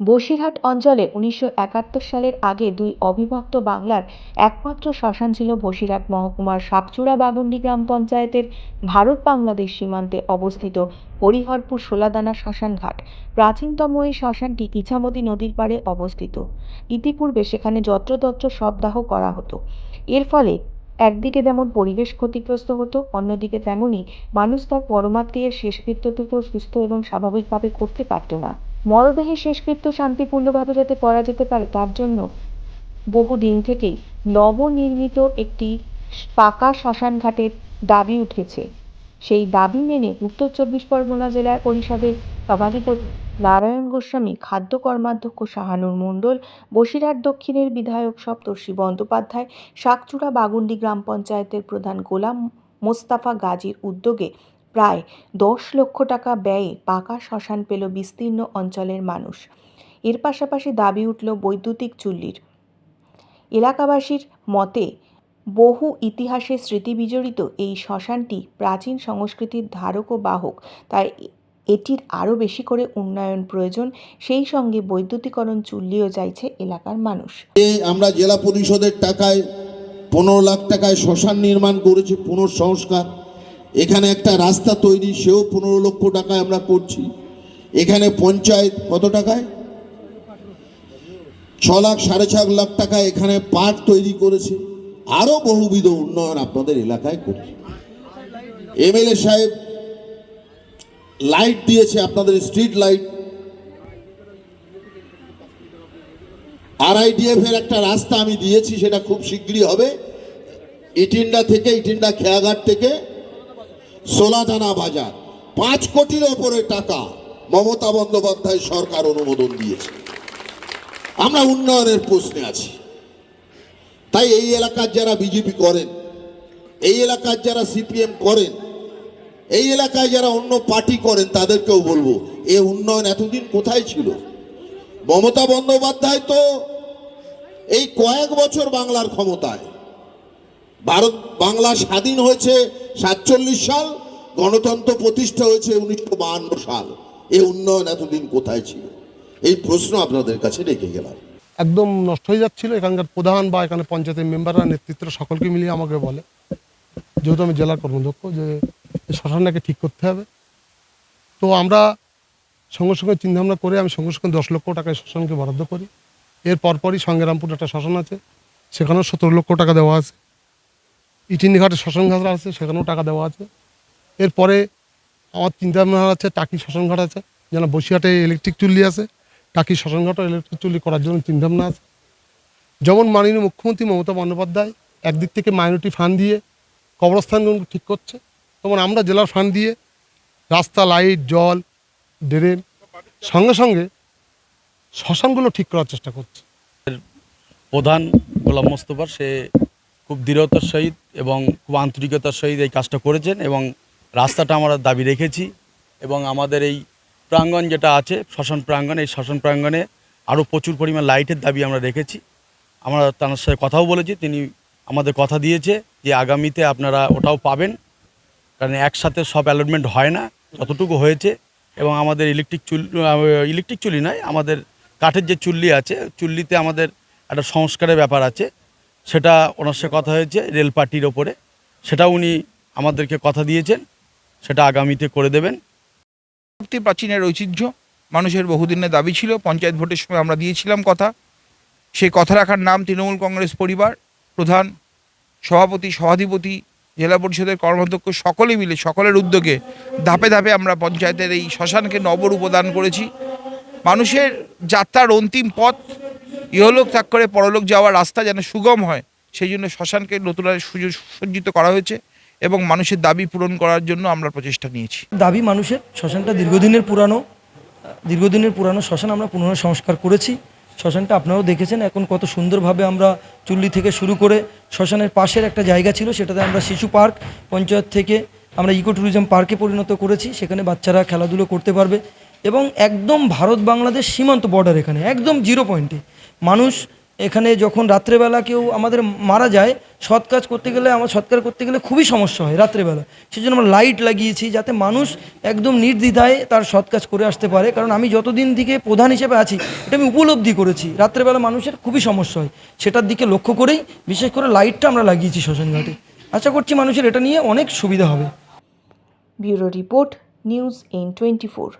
বসিরহাট অঞ্চলে উনিশশো একাত্তর সালের আগে দুই অবিভক্ত বাংলার একমাত্র শ্মশান ছিল বসিরহাট মহকুমার শাকচূড়া বাগন্ডি গ্রাম পঞ্চায়েতের ভারত বাংলাদেশ সীমান্তে অবস্থিত হরিহরপুর সোলাদানা শ্মশানঘাট প্রাচীনতম এই শ্মশানটি ইছামতি নদীর পাড়ে অবস্থিত। ইতিপূর্বে সেখানে যত্রতত্র শবদাহ করা হতো। এর ফলে একদিকে যেমন পরিবেশ ক্ষতিগ্রস্ত হতো, অন্যদিকে তেমনই মানুষ তার পরমাত্মীয়ের শেষকৃত্যটুকু সুস্থ এবং স্বাভাবিকভাবে করতে পারত না। মরদেহের শেষকৃত্য শান্তিপূর্ণভাবে যাতে করা যেতে পারে, তার জন্য বহুদিন থেকেই নবনির্মিত একটি পাকা শ্মশান ঘাটের দাবি উঠেছে। সেই দাবি মেনে উত্তর চব্বিশ পরগনা জেলার পরিষদের সভাধিপতি নারায়ণ গোস্বামী, খাদ্য কর্মাধ্যক্ষ শাহানুর মণ্ডল, বসিরহাট দক্ষিণের বিধায়ক সপ্তর্ষি বন্দ্যোপাধ্যায়, শাকচূড়া বাগুন্ডি গ্রাম পঞ্চায়েতের প্রধান গোলাম মোস্তাফা গাজীর উদ্যোগে প্রায় দশ লক্ষ টাকা ব্যয়ে পাকা শ্মশান পেল বিস্তীর্ণ অঞ্চলের মানুষ। এর পাশাপাশি দাবি উঠল বৈদ্যুতিক চুল্লির। এলাকাবাসীর মতে, বহু ইতিহাসে স্মৃতিবিজড়িত এই শ্মশানটি প্রাচীন সংস্কৃতির ধারক ও বাহক, তাই এটির আরও বেশি করে উন্নয়ন প্রয়োজন। সেই সঙ্গে বৈদ্যুতিকরণ চুল্লিও চাইছে এলাকার মানুষ। আমরা জেলা পরিষদের টাকায় পনেরো লাখ টাকায় শ্মশান নির্মাণ করেছি পুনঃসংস্কার। এখানে একটা রাস্তা তৈরি, সেও পনেরো লক্ষ টাকায় আমরা করছি। এখানে পঞ্চায়েত কত টাকায়? ছ লাখ, সাড়ে ছ লাখ টাকা এখানে পার্ক তৈরি করেছে। আরও বহুবিধ উন্নয়ন আপনাদের এলাকায় করছে। এমএলএ সাহেব লাইট দিয়েছে আপনাদের স্ট্রিট লাইট। আরআইডিএফ এর একটা রাস্তা আমি দিয়েছি, সেটা খুব শীঘ্রই হবে। ইটিন্ডা থেকে, ইটিন্ডা খেয়াঘাট থেকে সোলাদানা বাজার। পাঁচ কোটির ওপরে টাকা মমতা বন্দ্যোপাধ্যায় সরকার অনুমোদন দিয়েছে। আমরা উন্নয়নের প্রশ্নে আছি। তাই এই এলাকার যারা বিজেপি করেন, এই এলাকার যারা সিপিএম করেন, এই এলাকায় যারা অন্য পার্টি করেন, তাদেরকেও বলব, এ উন্নয়ন এতদিন কোথায় ছিল? মমতা বন্দ্যোপাধ্যায় তো এই কয়েক বছর বাংলার ক্ষমতায়। ভারত, বাংলা স্বাধীন হয়েছে সাতচল্লিশ সাল গণতন্ত্র প্রতিষ্ঠা হয়েছে উনিশশো বাহান্ন সাল। এ উন্নয়ন এতদিন কোথায় ছিল? এই প্রশ্ন আপনাদের কাছে রেখে গেলাম। একদম নষ্ট হয়ে যাচ্ছিল এখানকার প্রধান বা এখানে পঞ্চায়েতের মেম্বাররা নেতৃত্ব সকলকে মিলিয়ে আমাকে বলে। যেহেতু আমি জেলার কর্মদক্ষ যে শ্মশানটাকে ঠিক করতে হবে। তো আমরা সঙ্গে সঙ্গে চিন্তাভাবনা করে আমি সঙ্গে সঙ্গে দশ লক্ষ টাকায় শ্মশানকে বরাদ্দ করি। এর পরপরই সঙ্গেরামপুর একটা শ্মশান আছে। সেখানেও সতেরো লক্ষ টাকা দেওয়া আছে। ইটিনিঘাটে শ্মশান ঘাট আছে, সেখানেও টাকা দেওয়া আছে। এরপরে আমার চিন্তাভাবনা আছে টাকি শ্মশান ঘাট আছে, যেন বসিরহাটে ইলেকট্রিক চুল্লি আছে, টাকি শ্মশান ঘাটও ইলেকট্রিক চুল্লি করার জন্য চিন্তাভাবনা আছে। যেমন মাননীয় মুখ্যমন্ত্রী মমতা বন্দ্যোপাধ্যায় একদিক থেকে মাইনরিটি ফান্ড দিয়ে কবরস্থানগুলো ঠিক করছে, তেমন আমরা জেলার ফান্ড দিয়ে রাস্তা লাইট জল ড্রেন সঙ্গে সঙ্গে শ্মশানগুলো ঠিক করার চেষ্টা করছি। প্রধান গোলাম মোস্তফার সে খুব দৃঢ়তার সহিত এবং খুব আন্তরিকতার সহিত এই কাজটা করেছেন এবং রাস্তাটা আমরা দাবি রেখেছি এবং আমাদের এই প্রাঙ্গণ যেটা আছে, শ্মশান প্রাঙ্গণ, এই শ্মশান প্রাঙ্গণে আরও প্রচুর পরিমাণ লাইটের দাবি আমরা রেখেছি। আমরা তার সাথে কথাও বলেছি, তিনি আমাদের কথা দিয়েছে যে আগামীতে আপনারা ওটাও পাবেন, কারণ একসাথে সব অ্যালটমেন্ট হয় না, যতটুকু হয়েছে এবং আমাদের ইলেকট্রিক চুল ইলেকট্রিক চুল্লি নয়, আমাদের কাঠের যে চুল্লি আছে, চুল্লিতে আমাদের একটা সংস্কারের ব্যাপার আছে। সেটা ওনার সাথে কথা হয়েছে রেল পার্টির ওপরে। সেটা উনি আমাদেরকে কথা দিয়েছেন, সেটা আগামীতে করে দেবেন। প্রাচীনের ঐতিহ্য, মানুষের বহুদিনের দাবি ছিল, পঞ্চায়েত ভোটের সময় আমরা দিয়েছিলাম কথা। সেই কথা রাখার নাম তৃণমূল কংগ্রেস পরিবার, প্রধান সভাপতি, সভাধিপতি, জেলা পরিষদের কর্মাধ্যক্ষ, সকলে মিলে, সকলের উদ্যোগে ধাপে ধাপে আমরা পঞ্চায়েতের এই শ্মশানকে নবরূপ দান করেছি। মানুষের যাত্রার অন্তিম পথ ইহলোক ত্যাগ করে পরলোক যাওয়ার রাস্তা যেন সুগম হয়, সেই জন্য শ্মশানকে নতুন সুসজ্জিত করা হয়েছে এবং মানুষের দাবি পূরণ করার জন্য আমরা প্রচেষ্টা নিয়েছি। দাবি মানুষের, শ্মশানটা দীর্ঘদিনের পুরানো দীর্ঘদিনের পুরানো শ্মশান আমরা পুনরায় সংস্কার করেছি। শ্মশানটা আপনারাও দেখেছেন এখন কত সুন্দরভাবে আমরা চুল্লি থেকে শুরু করে শ্মশানের পাশের একটা জায়গা ছিল, সেটাতে আমরা শিশু পার্ক পঞ্চায়েত থেকে আমরা ইকো ট্যুরিজম পার্কে পরিণত করেছি, সেখানে বাচ্চারা খেলাধুলো করতে পারবে। এবং একদম ভারত বাংলাদেশ সীমান্ত বর্ডার এখানে, একদম জিরো পয়েন্টে মানুষ এখানে যখন রাত্রেবেলা কেউ আমাদের মারা যায়, সৎ কাজ করতে গেলে, আমার সৎকার করতে গেলে খুবই সমস্যা হয় রাত্রেবেলা। সেই জন্য আমরা লাইট লাগিয়েছি যাতে মানুষ একদম নির্দ্বিধায় তার সৎ কাজ করে আসতে পারে। কারণ আমি যতদিন থেকে প্রধান হিসেবে আছি, এটা আমি উপলব্ধি করেছি। রাত্রেবেলা মানুষের খুবই সমস্যা হয়। সেটার দিকে লক্ষ্য করেই বিশেষ করে লাইটটা আমরা লাগিয়েছি শ্মশানঘাটে। আশা করছি মানুষের এটা নিয়ে অনেক সুবিধা হবে। Bureau report, news in twenty four.